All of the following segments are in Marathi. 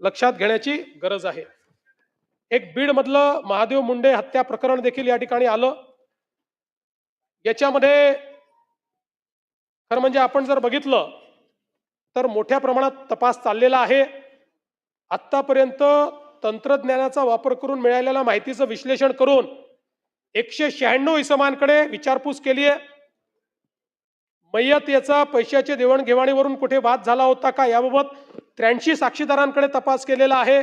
लक्षात घेण्याची गरज आहे. एक बीड मधलं महादेव मुंडे हत्या प्रकरण देखील या ठिकाणी आलं. याच्यामध्ये खरं म्हणजे आपण जर बघितलं तर मोठ्या प्रमाणात तपास चाललेला आहे. आत्तापर्यंत तंत्रज्ञानाचा वापर करून मिळालेल्या माहितीचं विश्लेषण करून एकशे शहाण्णव इसमांकडे विचारपूस केली आहे. मय्यत याचा पैशाच्या देवाणघेवाणीवरून कुठे वाद झाला होता का याबाबत त्र्याऐंशी साक्षीदारांकडे तपास केलेला आहे.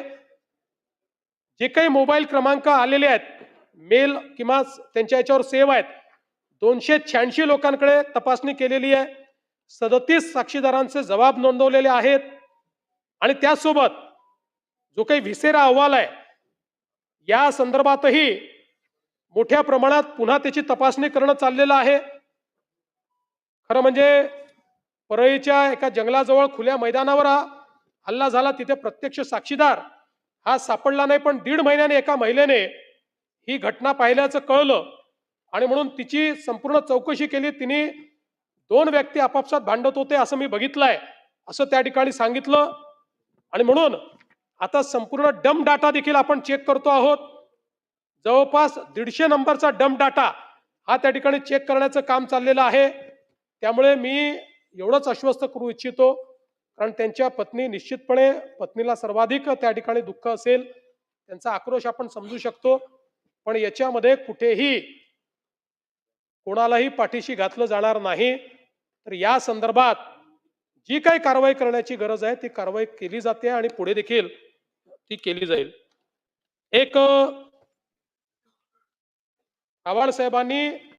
जे काही मोबाईल क्रमांक आलेले आहेत मेल किंवा त्यांच्या याच्यावर सेव्ह आहेत दोनशे शहाऐंशी लोकांकडे तपासणी केलेली आहे. सदतीस साक्षीदारांचे जबाब नोंदवलेले आहेत. आणि त्यासोबत जो काही विसेरा अहवाल आहे या संदर्भातही मोठ्या प्रमाणात पुन्हा त्याची तपासणी करणं चाललेलं आहे. खरं म्हणजे परळीच्या एका जंगलाजवळ खुल्या मैदानावर हा हल्ला झाला तिथे प्रत्यक्ष साक्षीदार. हा सापडला नाही पण दीड महिन्याने एका महिलेने ही घटना पाहिल्याचं कळलं. आणि म्हणून तिची संपूर्ण चौकशी केली. तिने दोन व्यक्ती आपापसात भांडत होते असं मी बघितलंय असं त्या ठिकाणी सांगितलं. आणि म्हणून आता संपूर्ण डम डाटा देखील आपण चेक करतो आहोत. जवळपास दीडशे नंबरचा डम डाटा हा त्या ठिकाणी चेक करण्याचं काम चाललेलं आहे. त्यामुळे मी एवढंच आश्वस्त करू इच्छितो. कारण त्यांच्या पत्नी निश्चितपणे पत्नीला सर्वाधिक त्या ठिकाणी दुःख असेल त्यांचा आक्रोश आपण समजू शकतो. पण याच्यामध्ये कुठेही कोणालाही पाठीशी घातलं जाणार नाही. तर या संदर्भात जी काही कारवाई करण्याची गरज आहे ती कारवाई केली जाते आणि पुढे देखील ती केली जाईल. एक आव्हाड साहेबांनी